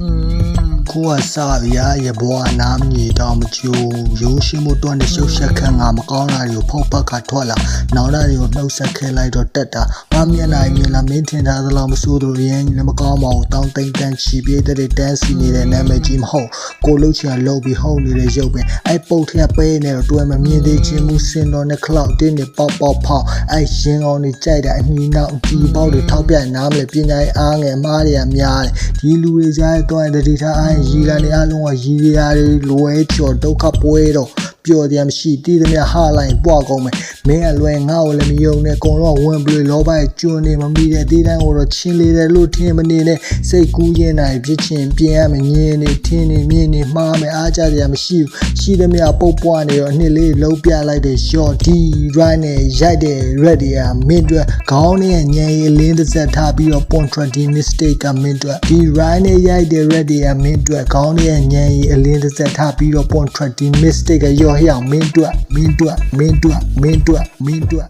อืมကိုကစားဗျာရဘောအနားမြေတောင်မကျိုးရိုးရှိမှုတွန်းတဲ့ရှုပ်ရှက်ခန့်ငါမကောင်းတာတွေကိုဖုတ်ပတ်ကထွက်လာနောက်တာတွေကိုနှုတ်ဆက်ခဲလိုက်တော့တက်တာငါမျက်နှာမြင်လာမင်းထင်ထားသလားမစိုးသူရင်းလည်းမကောင်းပါဘူးတောင်းတိန်တန်ချီပြေးတဲ့တန်းစီနေတဲ့နာမည်ကြီးမဟုတ်ကိုလှုပ်ချင်လှုပ်ပြီးဟုတ်နေတဲ့ရုပ်ပဲအဲ့ပုတ်ထက်ပေးနေတော့တွဲမမြင်သေးချင်းမူစင်တော်နဲ့ခလောက်တင်းနေပေါက်ပေါက်ဖောက်အဲ့ရင်ကောင်းတွေကြိုက်တာအမီနောက်ဒီပေါက်တွေထောက်ပြနားမလဲပညာရေးအားငယ်မားတွေကများတယ်ဒီလူတွေကြားတော့တတိထားအားရီကနေအားလုံးကရီရီရာတွေလွယ်ချော်ဒုက္ခပွဲတော့ ပျော်တယ်မရှိတီးသမျှဟာလိုက်ပွားကုန်မယ်မင်းအလွယ်ငါ့ကိုလည်းမယုံနဲ့ကုံတော့ဝင်ပြီးလောဘရဲ့ကျွန်းနေမမိတဲ့တီးတိုင်းကိုတော့ချင်းလေတယ်လို့ထင်မနေနဲ့စိတ်ကူးရင်နိုင်ဖြစ်ချင်းပြင်ရမယ်ငင်းနေထင်းနေမြင်းနေမှားမယ်အားကြရမရှိဘူးရှိသမျှပုတ်ပွားနေတော့အနှစ်လေးလုံးပြလိုက်တဲ့ short d right နဲ့ရိုက်တဲ့ red တွေကမင်းတို့ခေါင်းနဲ့ညံရီလင်းတစ်ဆက်ထားပြီးတော့ portrait mistake ကမင်းတို့ဒီ right နဲ့ရိုက်တဲ့ red တွေကမင်းတို့ခေါင်းနဲ့ညံရီအလင်းတစ်ဆက်ထားပြီးတော့ portrait mistake ကရောဟျောင်မင်းတို့မင်းတို့မင်းတို့မင်းတို့မင်းတို့